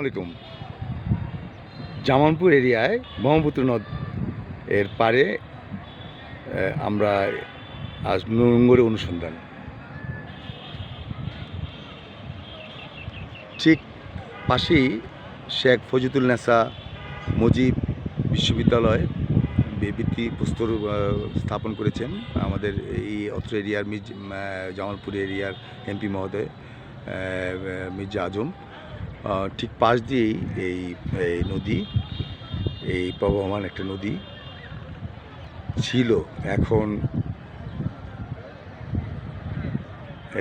আলাইকুম। জামালপুর এরিয়ায় ব্রহ্মপুত্র নদ এর পারে আমরা আজ নোংরে অনুসন্ধান। ঠিক পাশেই শেখ ফজিতুল নেসা মুজিব বিশ্ববিদ্যালয় ভিত্তি প্রস্তর আহ, স্থাপন করেছেন আমাদের এই অত্র এরিয়ার মির্জ জামালপুর এরিয়ার এমপি মহোদয় মির্জা আজম। ঠিক পাশ দিয়েই এই এই নদী, এই প্রবহমান একটা নদী ছিল। এখন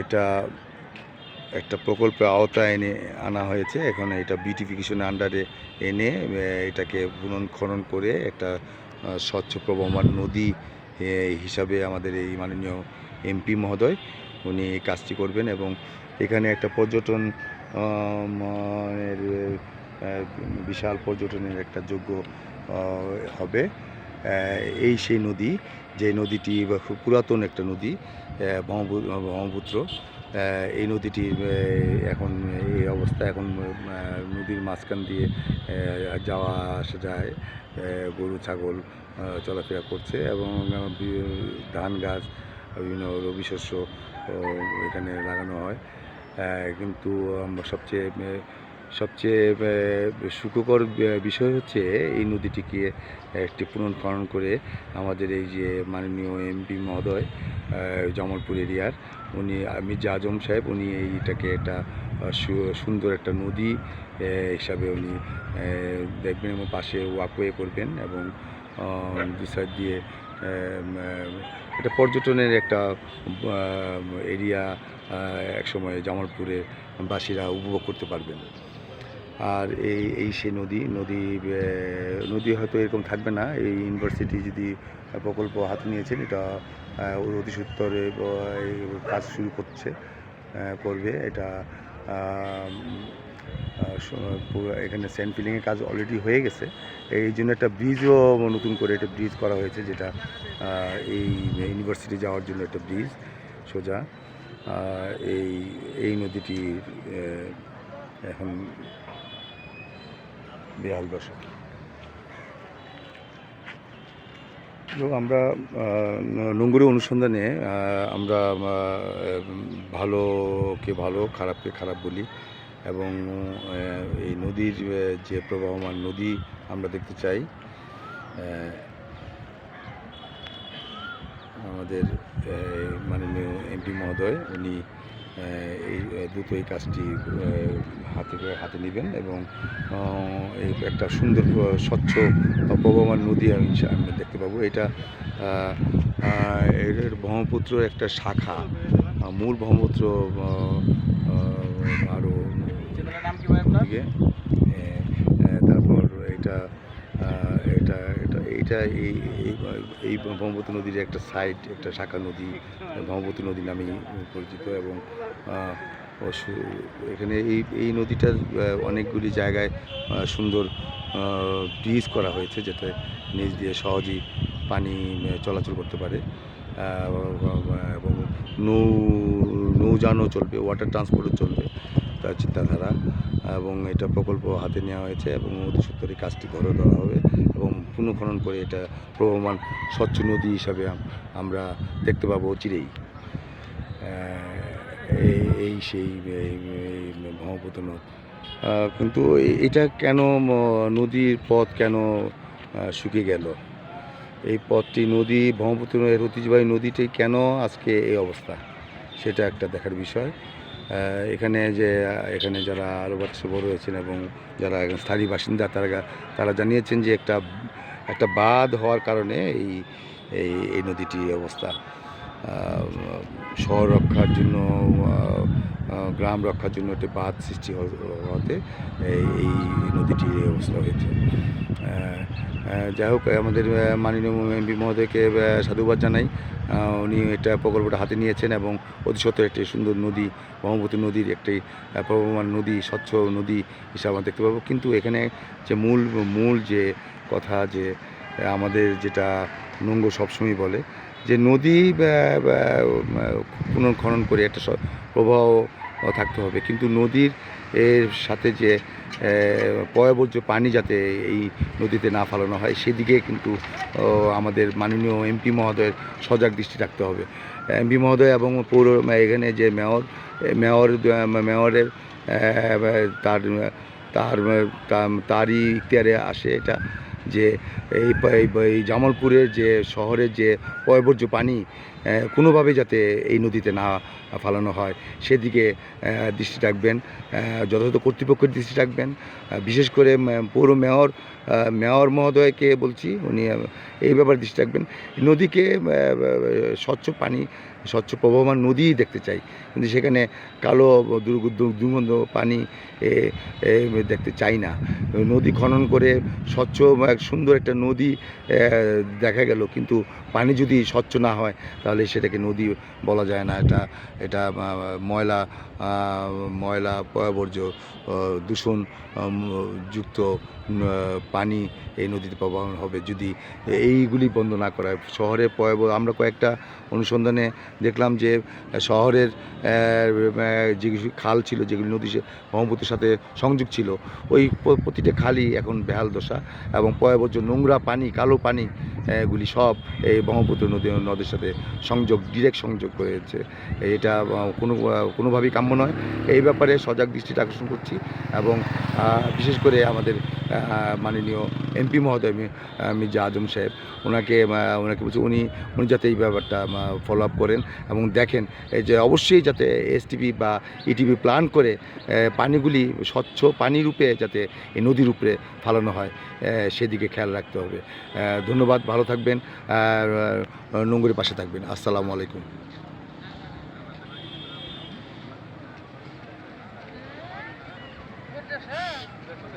এটা একটা প্রকল্পের আওতায় এনে আনা হয়েছে। এখন এটা বিউটিফিকেশনের আন্ডারে এনে এটাকে বুনন খনন করে একটা স্বচ্ছ প্রবহমান নদী হিসাবে আমাদের এই মাননীয় এমপি মহোদয়, উনি কাজটি করবেন এবং এখানে একটা পর্যটন বিশাল পর্যটনের একটা যোগ্য হবে। এই সেই নদী, যে নদীটি খুব পুরাতন একটা নদী ব্রহ্মপুত্র এই নদীটি এখন এই অবস্থা, এখন নদীর মাঝখান দিয়ে যাওয়া আসা যায় গরু, ছাগল চলাফেরা করছে এবং ধান গাছ, বিভিন্ন রবি শস্য এখানে লাগানো হয়। কিন্তু সবচেয়ে সবচেয়ে সুখকর বিষয় হচ্ছে এই নদীটিকে একটি পুনর্খনন করে আমাদের এই যে মাননীয় এমপি মহোদয় জামালপুর এরিয়ার, উনি মির্জা আজম সাহেব, উনি এইটাকে একটা সুন্দর একটা নদী হিসাবে উনি দেখবেন এবং পাশে ওয়াকওয়ে করবেন এবং দু সাইড দিয়ে এটা পর্যটনের একটা এরিয়া একসময় জামালপুরে বাসীরা উপভোগ করতে পারবেন। আর এই এই সে নদী নদী নদী হয়তো এরকম থাকবে না। এই ইউনিভার্সিটি যদি প্রকল্প হাতে নিয়েছেন, এটা অতি সত্তরে কাজ শুরু করছে করবে। এটা এখানে স্যান্ড ফিলিংয়ের কাজ অলরেডি হয়ে গেছে। এই জন্য একটা ব্রিজও নতুন করে একটা ব্রিজ করা হয়েছে, যেটা এই ইউনিভার্সিটি যাওয়ার জন্য একটা ব্রিজ সোজা। এই এই নদীটি এখন বেহাল দশা আমরা নোংরে অনুসন্ধানে আমরা ভালোকে ভালো, খারাপকে খারাপ বলি এবং এই নদীর যে প্রবাহমান নদী আমরা দেখতে চাই আমাদের মাননীয় এমপি মহোদয়, উনি এই দ্রুত এই কাজটি হাতে হাতে নেবেন এবং একটা সুন্দর স্বচ্ছ প্রবহমান নদী আমি আমরা দেখতে পাবো। এটা এর ব্রহ্মপুত্র একটা শাখা। মূল ব্রহ্মপুত্র আরও দিকে তারপর এটা এটা এটা, এইটা, এই, এই- ব্রহ্মপুত্র নদীর একটা সাইড একটা শাখা নদী, ব্রহ্মপুত্র নদী নামেই পরিচিত এবং এখানে এই এই নদীটার অনেকগুলি জায়গায় সুন্দর ব্রিজ করা হয়েছে যাতে নিচ দিয়ে সহজেই পানি চলাচল করতে পারে। এবং নৌ, নৌযানও চলবে ওয়াটার ট্রান্সপোর্টও চলবে। তার চিন্তাধারা এবং এটা প্রকল্প হাতে নেওয়া হয়েছে এবং অতি সত্তর এই কাজটি করে দেওয়া হবে এবং পুনঃখনন করে এটা প্রবহমান স্বচ্ছ নদী হিসাবে আমরা দেখতে পাবো চিরেই। এই সেই ব্রহ্মপুত্র নদ। কিন্তু এটা কেন নদীর পথ কেন শুকিয়ে গেল? এই পথটি নদী, ব্রহ্মপুত্র ঐতিহ্যবাহী নদীটি কেন আজকে এই অবস্থা? সেটা একটা দেখার বিষয়। এখানে যে এখানে যারা আরও বড় হয়েছেন এবং যারা স্থায়ী বাসিন্দা, তারা তারা জানিয়েছেন যে একটা একটা বাঁধ হওয়ার কারণে এই এই এই নদীটির অবস্থা শহর রক্ষার জন্য গ্রাম রক্ষার জন্য একটি বাঁধ সৃষ্টি হওয়াতে এই নদীটির অবস্থা হয়েছে। যাই হোক আমাদের মাননীয় এমপি মহোদয়কে সাধুবাদ জানাই। উনি এটা প্রকল্পটা হাতে নিয়েছেন এবং অতি সত্ত্বর একটি সুন্দর নদী ব্রহ্মপুত্র নদীর একটি আহ, প্রবহমান নদী স্বচ্ছ নদী হিসাবে আমরা দেখতে পাবো। কিন্তু এখানে যে মূল মূল যে কথা যে আমাদের যেটা নঙ্গ সবসময় বলে যে নদী পুনর্খনন করে একটা প্রবাহ থাকতে হবে। কিন্তু নদীর এর সাথে যে পয়বর্জ্য পানি যাতে এই নদীতে না ফালানো হয় সেদিকে কিন্তু আমাদের মাননীয় এমপি মহোদয়ের সজাগ দৃষ্টি রাখতে হবে। এমপি মহোদয় এবং পৌর এখানে যে মেয়র মেয়র মেয়রের তার তার তার- তারই ইখতিয়ারে আসে এটা যে এই এই জামালপুরের যে শহরের যে পয়বর্জ্য পানি এ, কোনোভাবে যাতে এই নদীতে না ফালানো হয়, সেদিকে দৃষ্টি রাখবেন যথাযথ কর্তৃপক্ষের দৃষ্টি রাখবেন বিশেষ করে পৌর মেয়র মেয়র মহোদয়কে বলছি, উনি এই ব্যাপারে দৃষ্টি রাখবেন, নদীকে স্বচ্ছ পানি, স্বচ্ছ প্রবহমান নদীই দেখতে চাই, কিন্তু সেখানে কালো, দুর্গ- দুর্গন্ধ পানি দেখতে চাই না, নদী খনন করে স্বচ্ছ, এক সুন্দর একটা নদী দেখা গেল, কিন্তু পানি যদি স্বচ্ছ না হয়, তাহলে সেটাকে নদী বলা যায় না, এটা এটা ময়লা ময়লা, পয়বর্জ্য দূষণ যুক্ত পানি এই নদীতে প্রবাহ হবে। যদি এইগুলি বন্ধ না করা হয়, শহরে পয়ব, আমরা কয়েকটা অনুসন্ধানে দেখলাম যে শহরের যে খাল ছিল, যেগুলি নদী ব্রহ্মপুত্রের সাথে সংযোগ ছিল, ওই প্রতিটা খালই এখন বেহাল দশা এবং পয়াবর্জ্য, নোংরা পানি, কালো পানি আহ, গুলি সব এই ব্রহ্মপুত্র নদী নদীর সাথে সংযোগ ডিরেক্ট সংযোগ করেছে এটা কোনো কোনোভাবেই কাম্য নয়। এই ব্যাপারে সজাগ দৃষ্টিটা আকর্ষণ করছি এবং বিশেষ করে আমাদের মাননীয় এমপি মহোদয় মির্জা আজম সাহেব। ওনাকে ওনাকে বলছি উনি উনি যাতে এই ব্যাপারটা ফলো আপ করেন এবং দেখেন এই যে অবশ্যই যাতে এসটিভি বা ইটিভি প্ল্যান করে পানিগুলি স্বচ্ছ পানি রূপে যাতে এই নদীর উপরে ফালানো হয় সেদিকে খেয়াল রাখতে হবে। ধন্যবাদ ভালো থাকবেন আর নোংরের পাশে থাকবেন আসসালামু আলাইকুম